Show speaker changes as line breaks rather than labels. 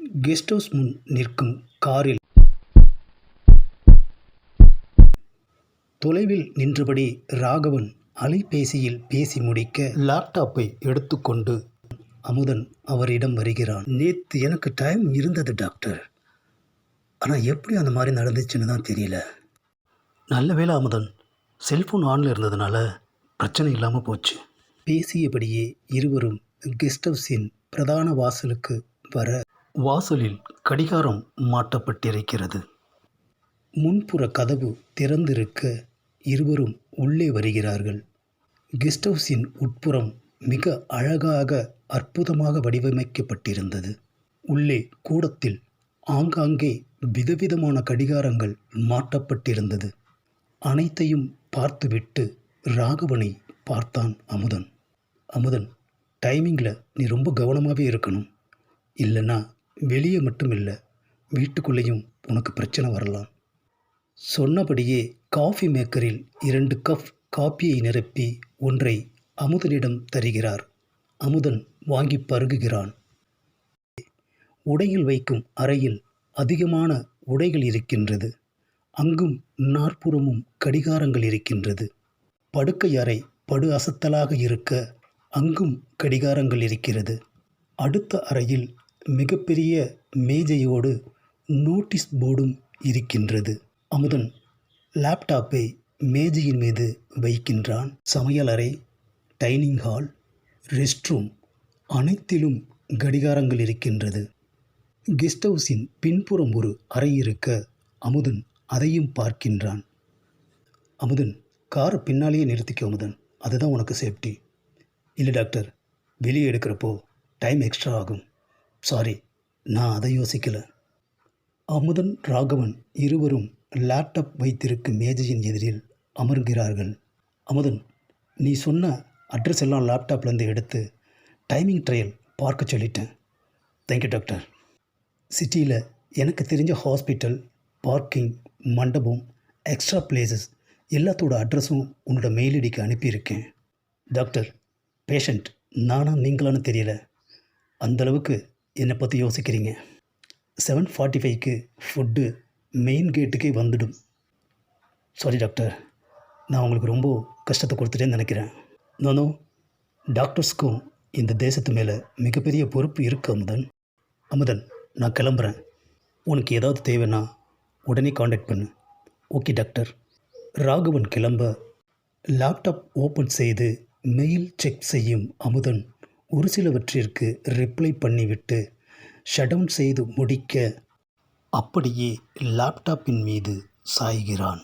Guest house முன் நிற்கும் காரில் தொலைவில் நின்றபடி ராகவன் அலைபேசியில் பேசி முடிக்க லேப்டாப்பை எடுத்துக்கொண்டு அமுதன் அவரிடம் வருகிறான். நேற்று எனக்கு டைம் இருந்தது டாக்டர் ஆனால் எப்படி அந்த மாதிரி நடந்துச்சுன்னு தான் தெரியல. நல்ல வேலை அமுதன் செல்ஃபோன் ஆனில் இருந்ததுனால பிரச்சனை இல்லாமல் போச்சு. பேசியபடியே இருவரும் கெஸ்ட் ஹவுஸின் பிரதான வாசலுக்கு வர வாசலில் கடிகாரம் மாட்டப்பட்டிருக்கிறது. முன்புற கதவு திறந்திருக்க இருவரும் உள்ளே வருகிறார்கள். கெஸ்ட் ஹவுஸின் உட்புறம் மிக அழகாக அற்புதமாக வடிவமைக்கப்பட்டிருந்தது. உள்ளே கூடத்தில் ஆங்காங்கே விதவிதமான கடிகாரங்கள் மாட்டப்பட்டிருந்தது. அனைத்தையும் பார்த்துவிட்டு ராகவனை பார்த்தான் அமுதன். அமுதன் டைமிங்கில் நீ ரொம்ப கவனமாகவே இருக்கணும். இல்லைன்னா வெளியே மட்டும் இல்லை வீட்டுக்குள்ளேயும் உனக்கு பிரச்சனை வரலாம். சொன்னபடியே காஃபி மேக்கரில் இரண்டு கப் காப்பியை நிரப்பி ஒன்றை அமுதனிடம் தருகிறார். அமுதன் வாங்கி பருகுகிறான். உடையில் வைக்கும் அறையில் அதிகமான உடைகள் இருக்கின்றது. அங்கும் நாற்புறமும் கடிகாரங்கள் இருக்கின்றது. படுக்கை அறை படு அசத்தலாக இருக்க அங்கும் கடிகாரங்கள் இருக்கிறது. அடுத்த அறையில் மிகப்பெரிய மேஜையோடு நோட்டீஸ் போர்டும் இருக்கின்றது. அமுதன் லேப்டாப்பை மேஜையின் மீது வைக்கின்றான். சமையலறை டைனிங் ஹால் ரெஸ்ட் ரூம் அனைத்திலும் கடிகாரங்கள் இருக்கின்றது. கெஸ்ட் ஹவுஸின் பின்புறம் ஒரு அறை இருக்க அமுதன் அதையும் பார்க்கின்றான். அமுதன் காரை பின்னாலேயே நிறுத்திக்க அமுதன். அதுதான் உனக்கு சேஃப்டி இல்லை டாக்டர் வெளியே எடுக்கிறப்போ டைம் எக்ஸ்ட்ரா ஆகும். சாரி நான் அதை யோசிக்கலை. அமுதன் ராகவன் இருவரும் லேப்டாப் வைத்திருக்கும் மேஜையின் எதிரில் அமர்கிறார்கள். அமுதன் நீ சொன்ன அட்ரஸ் எல்லாம் லேப்டாப்லேருந்து எடுத்து டைமிங் ட்ரையல் பார்க்க சொல்லிட்டேன். தேங்க்யூ டாக்டர் சிட்டியில் எனக்கு தெரிஞ்ச ஹாஸ்பிட்டல் பார்க்கிங் மண்டபம் எக்ஸ்ட்ரா பிளேசஸ் எல்லாத்தோட அட்ரஸும் உன்னோட மெயில் ஐடிக்கு அனுப்பியிருக்கேன். டாக்டர் பேஷண்ட் நானா நீங்களான்னு தெரியல. அந்தளவுக்கு என்னை பற்றி யோசிக்கிறீங்க? செவன் ஃபார்ட்டி ஃபைவ்க்கு ஃபுட்டு மெயின் கேட்டுக்கே வந்துடும். சாரி டாக்டர் நான் உங்களுக்கு ரொம்ப கஷ்டத்தை கொடுத்துட்டேன்னு நினைக்கிறேன். நானும் டாக்டர்ஸ்க்கும் இந்த தேசத்து மேலே மிகப்பெரிய பொறுப்பு இருக்குது அமுதன். அமுதன் நான் கிளம்புறேன். உனக்கு ஏதாவது தேவைன்னா உடனே காண்டாக்ட் பண்ணு. ஓகே டாக்டர் ராகவன் கிளம்ப லேப்டாப் ஓப்பன் செய்து மெயில் செக் செய்யும் அமுதன் ஒரு சிலவற்றிற்கு ரிப்ளை பண்ணிவிட்டு ஷடவுன் செய்து முடிக்க அப்படியே லேப்டாப்பின் மீது சாய்கிறான்.